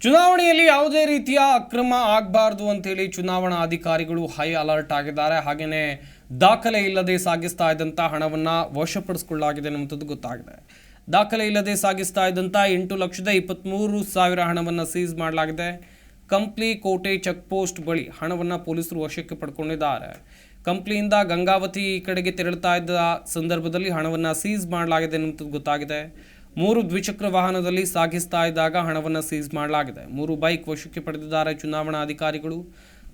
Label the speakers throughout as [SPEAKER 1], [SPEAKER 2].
[SPEAKER 1] ಚುನಾವಣೆಯಲ್ಲಿ ಯಾವುದೇ ರೀತಿಯ ಅಕ್ರಮ ಆಗಬಾರ್ದು ಅಂತೇಳಿ ಚುನಾವಣಾ ಅಧಿಕಾರಿಗಳು ಹೈ ಅಲರ್ಟ್ ಆಗಿದ್ದಾರೆ. ಹಾಗೆಯೇ ದಾಖಲೆ ಇಲ್ಲದೆ ಸಾಗಿಸ್ತಾ ಇದ್ದಂಥ ಹಣವನ್ನು ವಶಪಡಿಸಿಕೊಳ್ಳಲಾಗಿದೆ ಅನ್ನುವಂಥದ್ದು ಗೊತ್ತಾಗಿದೆ. ದಾಖಲೆ ಇಲ್ಲದೆ ಸಾಗಿಸ್ತಾ ಇದ್ದಂಥ ಎಂಟು ಲಕ್ಷದ ಇಪ್ಪತ್ತ್ಮೂರು ಸಾವಿರ ಹಣವನ್ನು ಸೀಸ್ ಮಾಡಲಾಗಿದೆ. ಕಂಪ್ಲಿ ಕೋಟೆ ಚೆಕ್ ಪೋಸ್ಟ್ ಬಳಿ ಹಣವನ್ನು ಪೊಲೀಸರು ವಶಕ್ಕೆ ಪಡ್ಕೊಂಡಿದ್ದಾರೆ. ಕಂಪ್ಲಿಯಿಂದ ಗಂಗಾವತಿ ಕಡೆಗೆ ತೆರಳುತ್ತಾ ಇದ್ದ ಸಂದರ್ಭದಲ್ಲಿ ಹಣವನ್ನು ಸೀಸ್ ಮಾಡಲಾಗಿದೆ ಅನ್ನುವಂಥದ್ದು ಗೊತ್ತಾಗಿದೆ. ಮೂರು ದ್ವಿಚಕ್ರ ವಾಹನದಲ್ಲಿ ಸಾಗಿಸ್ತಾ ಇದ್ದಾಗ ಹಣವನ್ನು ಸೀಸ್ ಮಾಡಲಾಗಿದೆ. ಮೂರು ಬೈಕ್ ವಶಕ್ಕೆ ಪಡೆದಿದ್ದಾರೆ ಚುನಾವಣಾ ಅಧಿಕಾರಿಗಳು.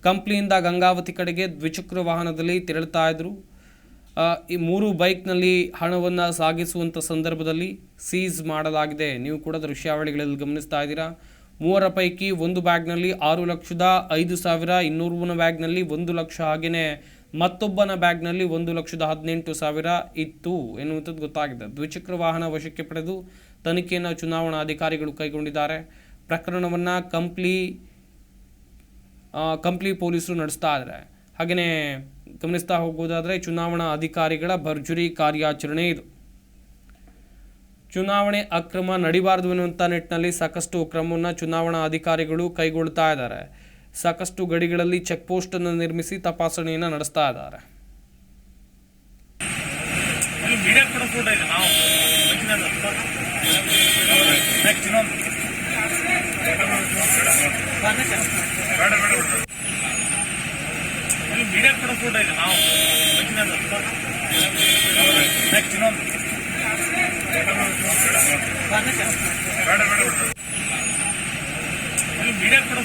[SPEAKER 1] ಕಂಪ್ನಿಯಿಂದ ಗಂಗಾವತಿ ಕಡೆಗೆ ದ್ವಿಚಕ್ರ ವಾಹನದಲ್ಲಿ ತೆರಳುತ್ತಾ ಇದ್ದರು. ಈ ಮೂರು ಬೈಕ್ನಲ್ಲಿ ಹಣವನ್ನು ಸಾಗಿಸುವಂಥ ಸಂದರ್ಭದಲ್ಲಿ ಸೀಸ್ ಮಾಡಲಾಗಿದೆ. ನೀವು ಕೂಡ ದೃಶ್ಯಾವಳಿಗಳಲ್ಲಿ ಗಮನಿಸ್ತಾ ಇದ್ದೀರಾ. ಮೂವರ ಪೈಕಿ ಒಂದು ಬ್ಯಾಗ್ನಲ್ಲಿ ಆರು ಲಕ್ಷದ ಐದು ಸಾವಿರ ಇನ್ನೂರು ಬ್ಯಾಗ್ನಲ್ಲಿ ಒಂದು ಲಕ್ಷ ಹಾಗೆಯೇ ಮತ್ತೊಬ್ಬನ ಬ್ಯಾಗ್ನಲ್ಲಿ ಒಂದು ಲಕ್ಷದ ಹದಿನೆಂಟು ಸಾವಿರ ಇತ್ತು ಎನ್ನುವಂಥದ್ದು ಗೊತ್ತಾಗಿದೆ. ದ್ವಿಚಕ್ರ ವಾಹನ ವಶಕ್ಕೆ ಪಡೆದು ತನಿಖೆಯನ್ನು ಚುನಾವಣಾ ಅಧಿಕಾರಿಗಳು ಕೈಗೊಂಡಿದ್ದಾರೆ. ಪ್ರಕರಣವನ್ನು ಕಂಪ್ಲಿ ಕಂಪ್ಲಿ ಪೊಲೀಸರು ನಡೆಸ್ತಾ ಇದ್ದಾರೆ. ಹಾಗೆಯೇ ಗಮನಿಸ್ತಾ ಹೋಗೋದಾದರೆ ಚುನಾವಣಾ ಅಧಿಕಾರಿಗಳ ಭರ್ಜುರಿ ಕಾರ್ಯಾಚರಣೆ ಇದು. ಚುನಾವಣೆ ಅಕ್ರಮ ನಡಿಬಾರದು ಎನ್ನುವಂಥ ನಿಟ್ಟಿನಲ್ಲಿ ಸಾಕಷ್ಟು ಕ್ರಮವನ್ನು ಚುನಾವಣಾ ಅಧಿಕಾರಿಗಳು ಕೈಗೊಳ್ತಾ ಇದ್ದಾರೆ. ಸಾಕಷ್ಟು ಗಡಿಗಳಲ್ಲಿ ಚೆಕ್ ಪೋಸ್ಟ್ ಅನ್ನು ನಿರ್ಮಿಸಿ ತಪಾಸಣೆಯನ್ನು ನಡೆಸ್ತಾ ಇದ್ದಾರೆ.
[SPEAKER 2] ನಾವು